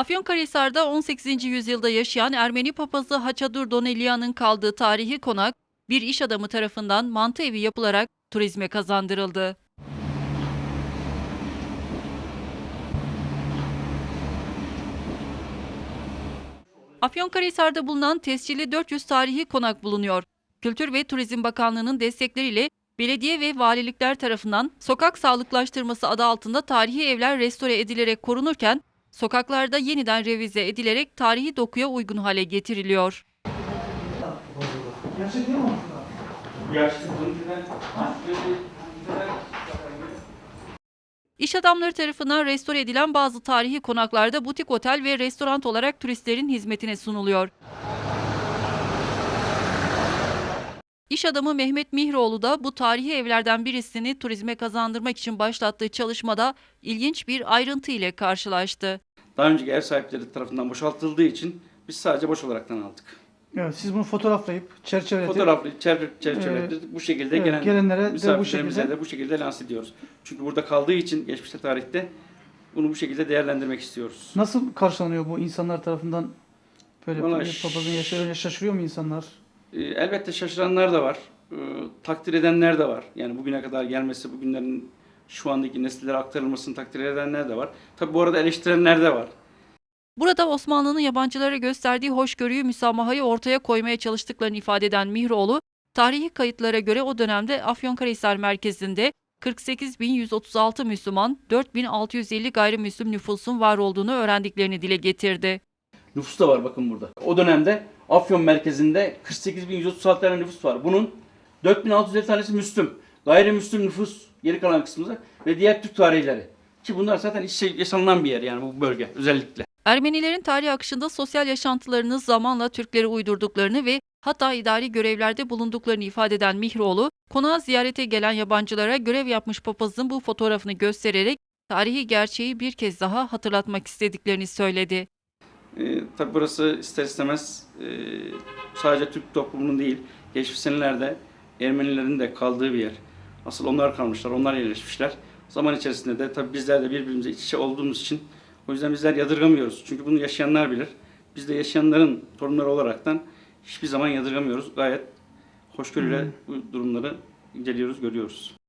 Afyonkarahisar'da 18. yüzyılda yaşayan Ermeni papazı Haçadur Donelia'nın kaldığı tarihi konak bir iş adamı tarafından mantı evi yapılarak turizme kazandırıldı. Afyonkarahisar'da bulunan tescilli 400 tarihi konak bulunuyor. Kültür ve Turizm Bakanlığı'nın destekleriyle belediye ve valilikler tarafından sokak sağlıklaştırması adı altında tarihi evler restore edilerek korunurken sokaklarda yeniden revize edilerek tarihi dokuya uygun hale getiriliyor. İş adamları tarafından restore edilen bazı tarihi konaklarda butik otel ve restoran olarak turistlerin hizmetine sunuluyor. İş adamı Mehmet Mihroğlu da bu tarihi evlerden birisini turizme kazandırmak için başlattığı çalışmada ilginç bir ayrıntı ile karşılaştı. Daha önceki ev sahipleri tarafından boşaltıldığı için biz sadece boş olaraktan aldık. Evet, siz bunu fotoğraflayıp çerçeveletip Fotoğraflı çerçeve, çerçeveledik. bu şekilde evet, gelen gelenlere de bu şekilde de bu şekilde lanse ediyoruz. Çünkü burada kaldığı için geçmişte tarihte bunu bu şekilde değerlendirmek istiyoruz. nasıl karşılanıyor bu insanlar tarafından? Böyle Vallahi papazın yaşayınca şaşırıyor mu insanlar? Ee, elbette şaşıranlar da var. Ee, takdir edenler de var. Yani bugüne kadar gelmesi, bugünlerin şu andaki nesillere aktarılmasını takdir edenler de var. Tabi bu arada eleştirenler de var. Burada Osmanlı'nın yabancılara gösterdiği hoşgörüyü, müsamahayı ortaya koymaya çalıştıklarını ifade eden Mihroğlu, tarihi kayıtlara göre o dönemde Afyonkarahisar merkezinde 48.136 Müslüman, 4.650 gayrimüslim nüfusun var olduğunu öğrendiklerini dile getirdi. Nüfus da var bakın burada. O dönemde Afyon merkezinde 48.136 tane nüfus var. Bunun 4.650 tanesi Müslüm. Gayrimüslim nüfus geri kalan kısmında ve diğer Türk tarihleri. Ki bunlar zaten iç yaşanılan bir yer yani bu bölge özellikle. Ermenilerin tarih akışında sosyal yaşantılarını zamanla Türklere uydurduklarını ve hatta idari görevlerde bulunduklarını ifade eden Mihroğlu, konağa ziyarete gelen yabancılara görev yapmış papazın bu fotoğrafını göstererek tarihi gerçeği bir kez daha hatırlatmak istediklerini söyledi. Ee, tabii burası ister istemez e, sadece Türk toplumunun değil, geçmiş senelerde Ermenilerin de kaldığı bir yer. Asıl onlar kalmışlar, onlar yerleşmişler. Zaman içerisinde de tabii bizler de birbirimize iç içe olduğumuz için o yüzden bizler yadırgamıyoruz. Çünkü bunu yaşayanlar bilir. Biz de yaşayanların torunları olaraktan hiçbir zaman yadırgamıyoruz. Gayet hoşgörüyle bu durumları inceliyoruz, görüyoruz.